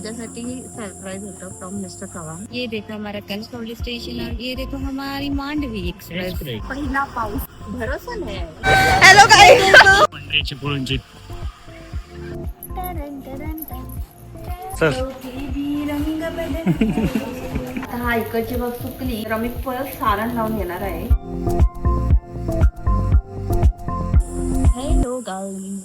माझ्यासाठी सरप्राईज होतं from mister Chavan. ये देखो हमारा कल स्टेशन और ये देखो हमारी मांडवी एक्सप्रेस पहिला पाऊस. भरोसा नाही. हॅलो चिपळूणची चल. हा इकडची बस चुकली तर आम्ही परत सारण लावून येणार आहे. हॅलो गाई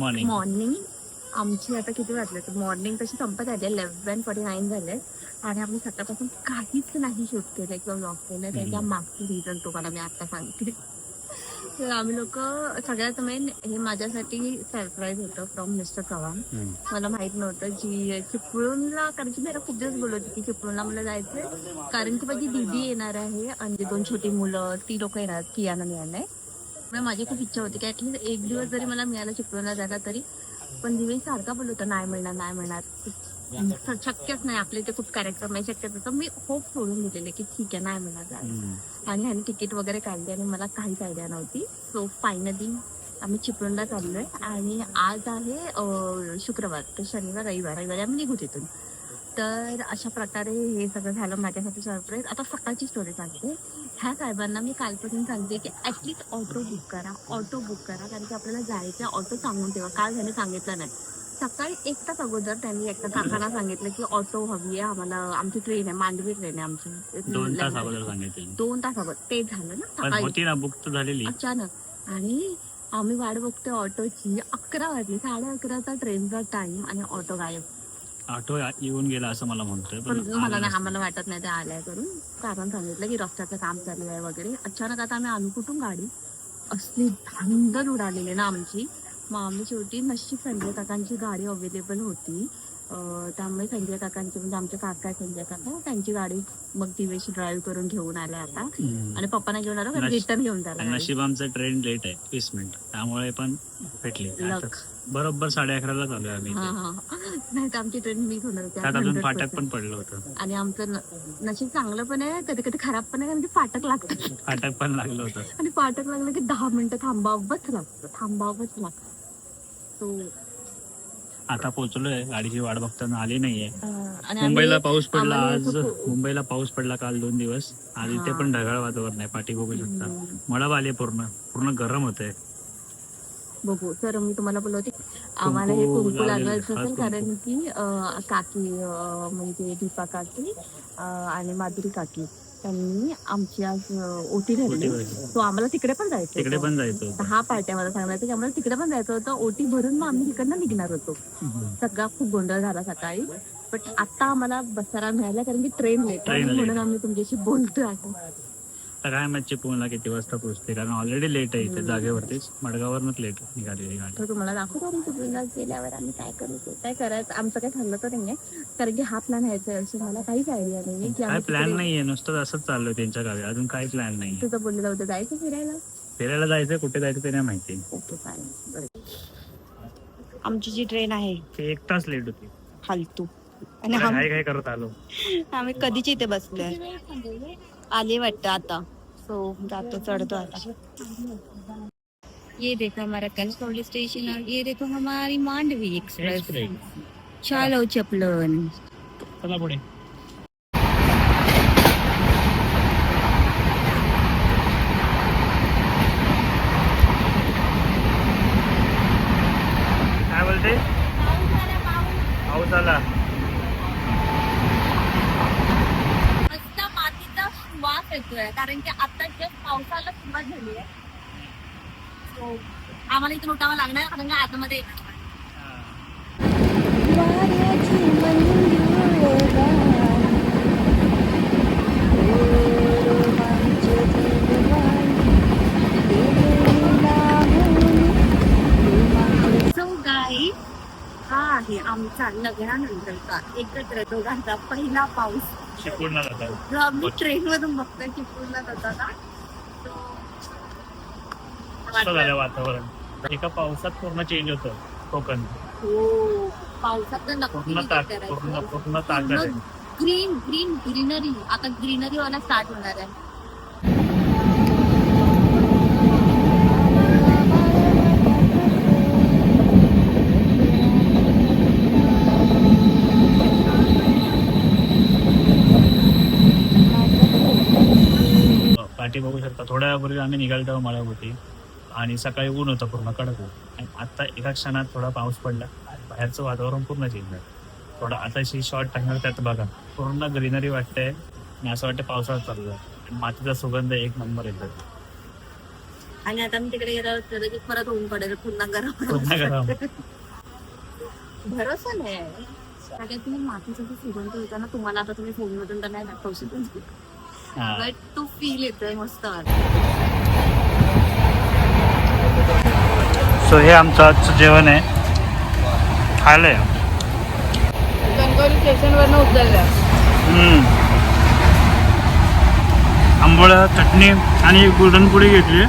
morning. मॉर्निंग आमची आता किती वाजले? मॉर्निंग तशी संपत आली. इलेव्हन फोर्टी नाईन झाले. आणि आम्ही सकाळपासून काहीच नाही शूट केलं. किंवा ब्लॉग केलं. त्याच्या मागची रिझन तुम्हाला मी आता सांगते. तर आम्ही लोक सगळ्यात मेन हे माझ्यासाठी सरप्राईज होतं फ्रॉम मिस्टर चव्हाण. मला माहीत नव्हतं जी चिपळूणला कारण की मी आता खूप दिवस बोलत होती की चिपळूणला मला जायचंय. कारण की माझी दीदी येणार आहे आणि दोन छोटी मुलं ती लोक येणार कियाना मिळालंय मग माझी खूप इच्छा होती की ऍटलीस्ट एक दिवस जरी मला मिळाला चिपळूणला जायला तरी पण दिवेश सारखा बोलत होता नाही मिळणार नाही मिळणार श- शक्यच नाही आपले ते खूप कॅरेक्टर नाही शक्यच होतं मी होप सोडून दिलेले की ठीक आहे नाही मिळणार जायला आणि ह्याने तिकीट वगैरे काढली आणि मला काहीच आयडिया नव्हती. सो फायनली आम्ही चिपळूणला चाललोय आणि आज आहे शुक्रवार तर शनिवार रविवार. रविवारी आम्ही निघू तिथून. तर अशा प्रकारे हे सगळं झालं माझ्यासाठी सरप्राईज आता सकाळची स्टोरी सांगते. ह्या साहेबांना मी कालपासून सांगते की ऍटलीस्ट ऑटो बुक करा ऑटो बुक करा कारण की आपल्याला जायचं ऑटो सांगून ठेवा. काल त्याने सांगितलं नाही. सकाळी एक तास अगोदर त्यांनी एकटा काकांना सांगितलं की ऑटो हवी आहे आम्हाला आमची ट्रेन आहे मांडवी ट्रेन आहे आमची. दोन तास अगोदर सांगितलं. दोन तास अगोदर. ते झालं ना पण सकाळी. होती ना बुक तर झालेली. अचानक. आणि आम्ही वाट बघतोय ऑटोची अकरा वाजली साडे अकराचा ट्रेनचा टाइम आणि ऑटो गायब. ऑटो येऊन गेला असं मला म्हणतोय पण मला नाही. आम्हाला वाटत नाही ते आलाय करून. कारण सांगितलं की रस्त्याचं काम चालू आहे वगैरे. अचानक आता आम्ही आणू कुठून गाडी असली धांदल उडालेली ना आमची. मग आम्ही शेवटी नशीब संजय काकांची गाडी अवेलेबल होती. त्यामुळे संजय काकांची म्हणजे आमचे काका संजय काका त्यांची गाडी मग दिवेशी ड्राईव्ह करून घेऊन आल्या आता. आणि पप्पांना घेऊन आलो रिटर्न घेऊन जायला नशीब आमचं ट्रेन लेट आहे वीस मिनिट. त्यामुळे पण भेटली. बरोबर साडे अकराला चालू आम्ही नाही तर आमची ट्रेन मिस होणार होती अजून 100%. फाटक पण पडलं होतं. आणि आमचं नशीब चांगलं पण आहे कधी कधी खराब पण आहे कारण की फाटक लागतं. फाटक पण लागलं होतं. आणि फाटक लागलं की दहा मिनिटं थांबावंच लागतं थांबावंच लागतं. तो आता पोहोचलोय. गाडीची वाट बघताना आली नाहीये. अं, आणि आम्ही- मुंबईला पाऊस पडला आज. खूप- मुंबईला पाऊस पडला काल दोन दिवस. आज इथे. पण ढगाळ वातावरण आहे पाठी बघू शकता. मळब आले पूर्ण. पूर्ण गरम होतंय. बघू. सर मी तुम्हाला बोलवते आम्हाला हे कुंकू लागायचं असेल कारण की अं, काकी अं, म्हणजे दीपा काकी अं, आणि माधुरी काकी. त्यांनी आमची आज ओटी धरली भरली. तो आम्हाला तिकडे पण जायचं तिकडे. पण जायचं होतं. दहा पार्ट्या मला सांगायचं की आम्हाला तिकडे पण जायचं होतं ओटी भरून मग आम्ही तिकडनं निघणार होतो. सगळा खूप गोंधळ झाला सकाळी पण आता आम्हाला बसायला मिळाला कारण की ट्रेन लेट आहे Train late. म्हणून आम्ही तुमच्याशी बोलतोय आता आता काय मॅच चिपळूणला किती वाजता पोहोचते? कारण ऑलरेडी लेट आहे इथे जागेवरतीच. मडगावरनच लेट निघालेली गाडी तर तुम्हाला दाखवतो गेल्यावर आम्ही काय करू ते. काय करायचं? आमचं काय ठरलं तर नाहीये. कारण की हा प्लॅन यायचा आहे असं मला काहीच आयडिया नाहीये की काय आम्ही प्लॅन तिकडे- नाहीये? नुसतं असंच चाललोय त्यांच्या गावी. अजून काही प्लॅन नाही तुझं बोललेलं होतं जायचं फिरायला. फिरायला जायचंय कुठे जायचं ते नाही माहिती. ओके चालेल बरं. आमची जी ट्रेन आहे. ते एक तास लेट होती. फालतू. आणि आम- काय काय करत आलो? आम्ही कधीच इथे बसलोय. आले वाटतं आता. सो जातो चढतो आता। ये देखो हमारा कल स्टेशन और ये देखो हमारी मांडवी एक्सप्रेस चलो चपलन चला पुढे काय बोलते पाऊस आला मस्त मातीचा वास येतोय कारण की आता जस्ट पावसाला सुरुवात झाली आहे So, आम्हाला इथून उठावं लागणार कारण की आतमध्ये. हा आहे आमचा लग्नानंतरचा एकत्र दोघांचा पहिला पाऊस. चिपळूणला जातात जो आम्ही ट्रेन मधून बघतोय चिपळूणला जाताना. मस्त झालं वातावरण. एका पावसात पूर्ण चेंज होतं कोकण. हो, पावसात पूर्ण पूर्ण ताकद आहे. ग्रीन ग्रीन ग्रीनरी आता ग्रीनरी वाला स्टार्ट होणार आहे. पाठी बघू शकता थोड्या वेळापूर्वी आम्ही निघालो तेव्हा मळ्यावरती आणि सकाळी ऊन होतं पूर्ण कडक ऊन. आणि आता एका क्षणात थोडा पाऊस पडला. आणि बाहेरचं वातावरण पूर्ण चेंज झालं. थोडा आता शॉर्ट टाकणार त्यात बघा. पूर्ण ग्रीनरी वाटते आणि असं वाटतं पावसाळ्यात चालू आणि मातीचा सुगंध एक नंबर येतो आणि आता मी तिकडे गेल्यावर कदाचित परत ऊन पडेल पुन्हा गरम पुन्हा गरम. भरोसा नाही. सगळ्यात तुम्ही मातीचा जो सुगंध होता ना तुम्हाला आता तुम्ही फोन मधून तर नाही दाखवू शकत. बट तो फील येतोय मस्त. सो हे आमचं आजचं जेवण आहे. खायलंय कणकवली स्टेशनवरनं उतरल्या आंबोळ्या चटणी आणि गोल्डन पुडी घेतली.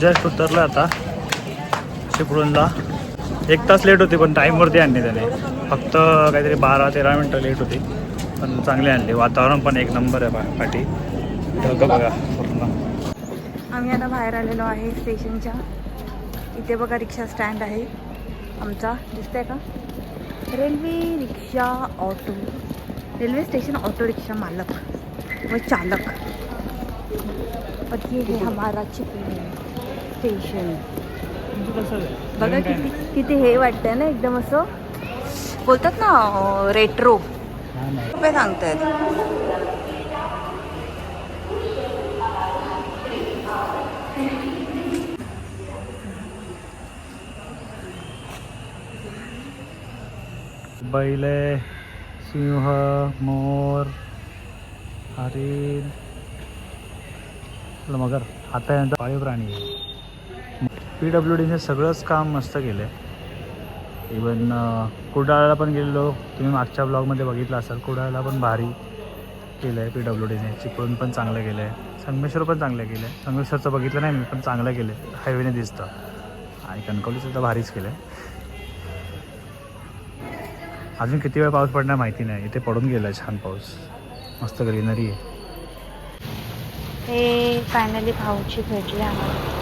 जस्ट उतरलं आता चिपळूणला एक तास लेट होती पण टाईमवरती आणली त्याने. फक्त काहीतरी बारा तेरा मिनटं लेट होती. पण चांगली आणली. वातावरण पण एक नंबर आहे पाठी. ढगं बघा पूर्ण. आम्ही आता बाहेर आलेलो आहे स्टेशनच्या. इथे बघा रिक्षा स्टँड आहे. आमचा. दिसतंय का? Railway rickshaw auto. Railway station auto rickshaw मालक व चालक. और ये है हमारा चिपळूण. स्टेशन बघा किती किती हे वाटतंय ना एकदम असं. बोलतात ना रेट्रो रुपये सांगतायत. बैल सिंह मोर हरिण. मगर आता यांचा पाळीव प्राणी आहे. पी डब्ल्यू डीने सगळंच काम मस्त केलं आहे इवन कुडाळाला पण गेलेलो. तुम्ही मागच्या ब्लॉगमध्ये बघितलं असाल कुडाळला पण भारी केलं आहे पी डब्ल्यू डीने चिपळूण पण चांगलं केलं आहे संगमेश्वर पण चांगलं केलं आहे संगमेश्वरचं बघितलं नाही मी पण चांगलं केलं आहे हायवेने दिसतं. आणि कणकवलीचं तर भारीच केलं आहे अजून किती वेळ पाऊस पडणार माहिती नाही. इथे पडून गेला छान पाऊस. मस्त ग्रीनरी आहे. हे फायनली भाऊची भेटली आम्हाला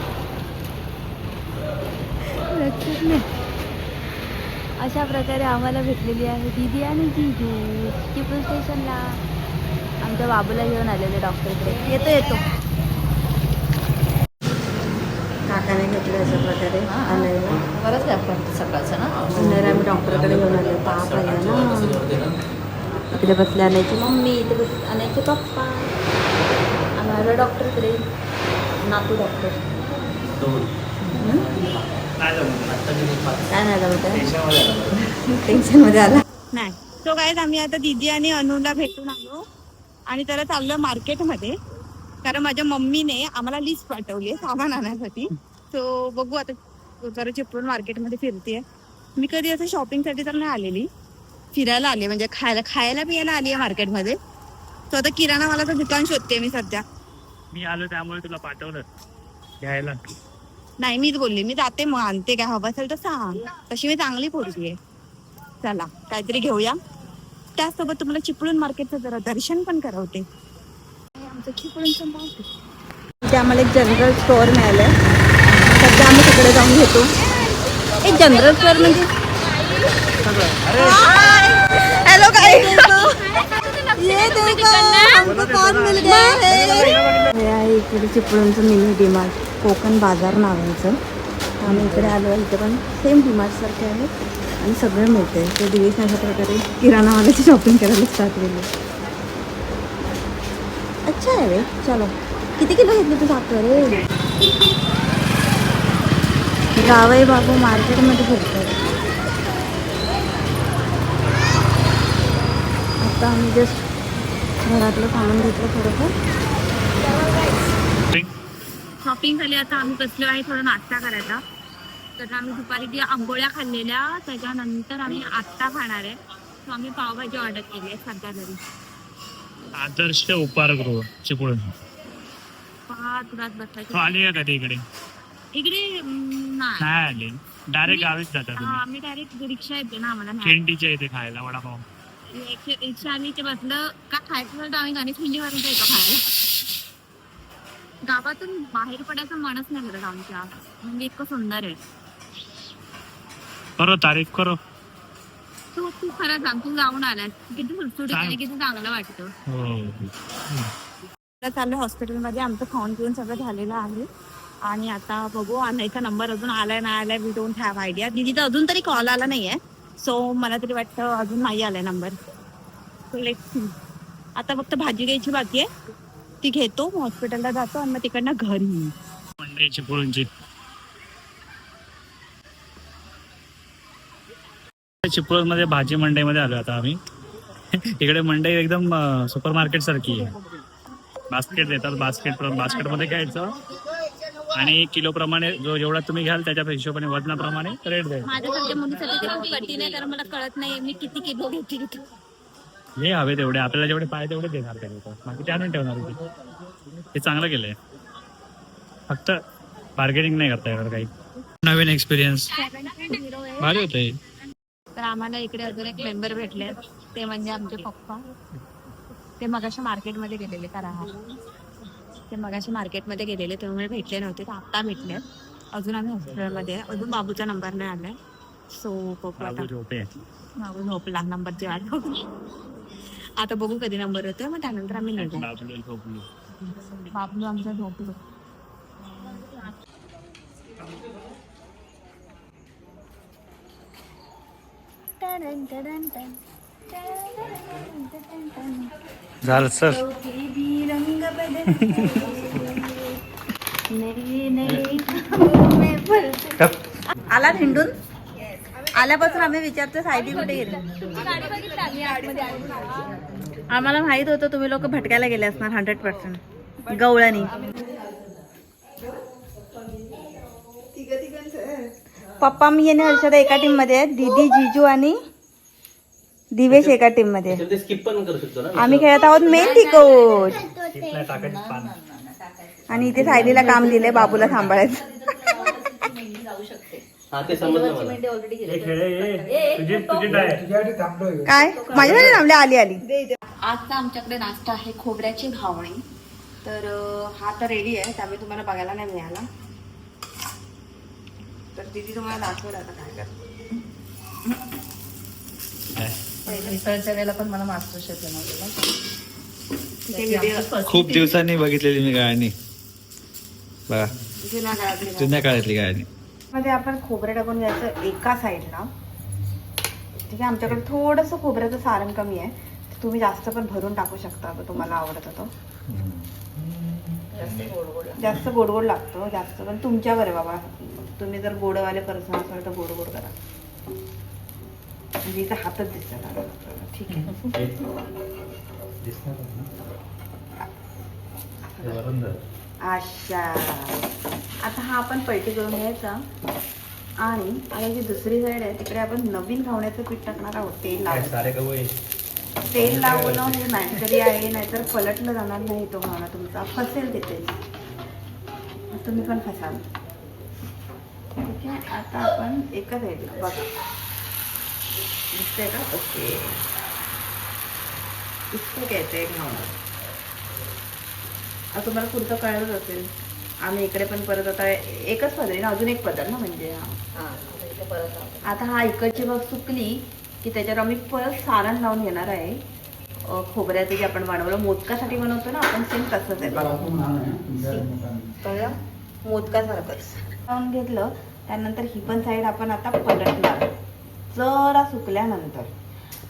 नाही अशा प्रकारे आम्हाला भेटलेली आहे दीदी आणि जीजू. चिपळूण स्टेशनला. आमच्या बाबूला घेऊन आलेले डॉक्टरकडे. येतो येतो. काकाने घेतले अशा प्रकारे. बरंच आपण सकाळचं ना? अंधारा आम्ही डॉक्टरकडे घेऊन आलो. ताप आला ना. इकडे बसले आणायची मम्मी इथे बस आणायचे पप्पा. आम्ही आलो डॉक्टरकडे. नातू डॉक्टर. काय नाही. झालं टेन्शनमध्ये आला नाही. तो काय आम्ही आता दिदी आणि अनुला भेटून आलो. आणि त्याला चाललो मार्केटमध्ये. कारण माझ्या मम्मीने आम्हाला लिस्ट पाठवली आहे सामान आणण्यासाठी सो बघू आता जरा चिपळूण मार्केटमध्ये फिरतेय. मी कधी असं शॉपिंगसाठी तर नाही आलेली. फिरायला आले म्हणजे खायला खायला पियाला आली आहे मार्केटमध्ये. तो आता किराणा मला दुकान शोधते मी सध्या. मी आलो त्यामुळे तुला पाठवलं. घ्यायला. नाही मीच बोलली. मी जाते मग आणते. काय हवं असेल तर सांग. तशी मी चांगली पोरगी आहे. चला काहीतरी घेऊया. त्याचसोबत तुम्हाला चिपळूण मार्केटचं जरा दर्शन पण करवते. आमचं चिपळूणचं मार्केट इथे आम्हाला एक जनरल स्टोअर मिळालं सध्या आम्ही तिकडे जाऊन घेतो. एक जनरल स्टोअर म्हणजे हॅलो काय हे? आहे इकडे चिपळूणचं मिनी डिमार्ट कोकण बाजार नावाचं. आम्ही इकडे आलो आहे इथे पण सेम डिमार्ट सारखे आहे. आणि सगळं मिळते ते दिवेश अशा प्रकारे किराणावाल्याची शॉपिंग करायला स्टार्ट केली. अच्छा आहे रे. चलो. किती किलो घेतली तू साखर रे? गावई बाबू मार्केटमध्ये फिरतात आता आम्ही जस्ट घरातलं सामान घेतलं थोडंसं शॉपिंग झाली आता आम्ही बसलो आहे थोडं नाश्ता करायचा तर आम्ही दुपारी ती आंबोळ्या खाल्लेल्या त्याच्यानंतर आम्ही आत्ता खाणार आहे. सो आम्ही पावभाजी ऑर्डर केली आहे सध्या घरी आदर्श उपारगृह चिपळूण तुला बसायचं. तो आली का कधी इकडे? इकडे नाही. नाही आली. डायरेक्ट गावीच जाता हा, तुम्ही आम्ही डायरेक्ट रिक्षा येते ना आम्हाला. खिंडीच्या इथे खायला वडापाव. रिक्षा रिक्षा आली ते का खायचं तर आम्ही गणेश म्हणजे मारून जायचो खायला गावातून बाहेर पडायचं मनच नाही करत आमच्या. म्हणजे इतकं सुंदर आहे. करो तारीफ करो. तू तू खरं सांग तू जाऊन आलास. किती सांग. आणि किती चांगलं वाटतं. हो. आता चाललोय हॉस्पिटलमध्ये. आमचं खाऊन पिऊन सगळं झालेलं आहे. आणि आता बघू आणायचा नंबर अजून आलाय नाही आलाय वी डोंट हॅव आयडिया दिदीचा अजून तरी कॉल आला नाहीये. सो मला तरी वाटतं अजून नाही आलाय नंबर सो लेट आता फक्त भाजी घ्यायची बाकी आहे. ती घेतो हॉस्पिटलला जातो आणि मग तिकडनं घरी मंडई चिपळूणची चिपळूणमध्ये भाजी मंडईमध्ये आलो आता आम्ही. इकडे मंडई एकदम सुपर मार्केट सारखी आहे. बास्केट देतात बास्केट बास्केटमध्ये घ्यायचं आणि किलो प्रमाणे जो जेवढा तुम्ही घ्याल त्याच्या हिशोबाने वजनाप्रमाणे रेट द्यायचा. माझ्यासारख्या मुलीसाठी ते खूप कठीण आहे कारण मला कळत नाही मी किती किलो घेतली हे हवे तेवढे आपल्याला जेवढे पाहिजे तेवढे देणार ते लोक बाकी ते आणून ठेवणार होते हे चांगलं केलंय. फक्त बार्गेनिंग नाही करता येणार काही. नवीन एक्सपिरियन्स भारी होतं हे तर आम्हाला इकडे अजून एक मेंबर भेटले ते म्हणजे आमचे पप्पा. ते मगाशी मार्केटमध्ये गेलेले करा ते मगाशी मार्केटमध्ये गेलेले त्यामुळे भेटले नव्हते तर आता भेटले अजून आम्ही हॉस्पिटलमध्ये आहे. अजून बाबूचा नंबर नाही आलाय. सो बघू आता. बाबू झोपे. बाबू झोपला नंबरची वाट बघू आता बघू कधी नंबर होतोय मग त्यानंतर आम्ही निघू. बाबू आमचा झोपलो. झालं सर. आला हिंडून आल्यापासून आम्ही विचारतो सायडी कुठे गेली? आम्हाला माहीत होतं तुम्ही लोक भटकायला गेले असणार हंड्रेड पर्सेंट गवळणी. पप्पा मी आणि हर्षदा एका टीममध्ये आहेत. दीदी जिजू आणि दिवेश एका टीममध्ये. ते स्किप पण करू शकतो ना? आम्ही खेळत आहोत मेहंदी कोच आणि इथे सायलीला काम दिलंय बाबूला सांभाळायचं हा ते समजलं मला. खेळ तुझी तुझी डाय काय? माझ्यासाठी थांबले आली आली. आजचा आमच्याकडे नाश्ता आहे खोबऱ्याची घावणी तर अं, हा तर रेडी आहे त्यामुळे तुम्हाला बघायला नाही मिळाला. तर दीदी तुम्हाला दाखवत आता काय करते. मिसळच्या वेळेला पण मला मास्टर शेफ बनवलेला ते व्हिडिओ खूप दिवसांनी बघितलेली मी गाणी बघा. जुन्या काळातले जुन्या काळातली गाणी मध्ये आपण खोबरं टाकून घ्यायचं एका साईडला. ठीक आहे आमच्याकडे थोडंसं खोबऱ्याचं सारण कमी आहे. तर तुम्ही जास्त पण भरून टाकू शकता जर तुम्हाला आवडत होतं जास्त गोड गोड लागतो. जास्त पण तुमच्यावर आहे बाबा. तुम्ही जर गोडवाले पर्सन असाल तर गोड गोड करा. म्हणजे इथं हातच दिसतात. ठीक आहे. अच्छा. आता हा आपण पलटी करून घ्यायचा. आणि आता जी दुसरी साईड आहे तिकडे आपण नवीन घावण्याचं पीठ टाकणार आहोत. तेल लावून. तेल लावणं हे मॅन्डेटरी आहे नाहीतर पलटलं जाणार नाही तो घावणा तुमचा. फसेल तिथे. तुम्ही पण फसाल. ठीक आहे आता आपण एका साईडला बघा. का ओके इतकं घ्यायचं तुम्हाला पुढचं कळलंच असेल आम्ही इकडे पण परत आता एकच पदरी ना अजून एक पदर ना म्हणजे हा आता हा इकडची बघ सुकली की त्याच्यावर आम्ही परत सारण लावून घेणार आहे खोबऱ्याचं जे आपण बनवलं मोदकासाठी बनवतो ना आपण सेम तसंच आहे बघा कळलं मोदकासारखंच लावून घेतलं त्यानंतर ही पण साईड आपण आता पलटणार जरा सुकल्यानंतर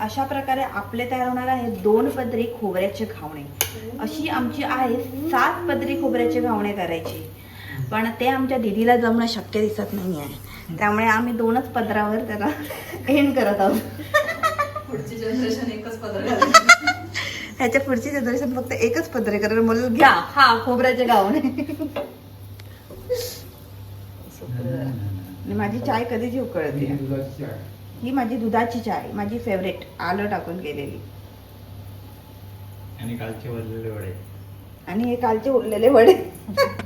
अशा प्रकारे आपले तयार होणार आहे दोन पदरी खोबऱ्याचे घावणे. अशी आमची आहे सात पदरी खोबऱ्याचे घावणे करायची. पण ते आमच्या दिदीला जमणं शक्य दिसत नाही आहे त्यामुळे आम्ही दोनच पदरावर त्याला एंड करत आहोत. पुढची जनरेशन एकच पदर ह्याच्या पुढची जनरेशन फक्त एकच पदरे करेल म्हणून घ्या हा खोबऱ्याचे गावणे आणि माझी चाय कधीची उकळते? ही माझी दुधाची चाय माझी फेवरेट आलं टाकून केलेली आणि कालचे वडे. आणि हे कालचे उरलेले वडे.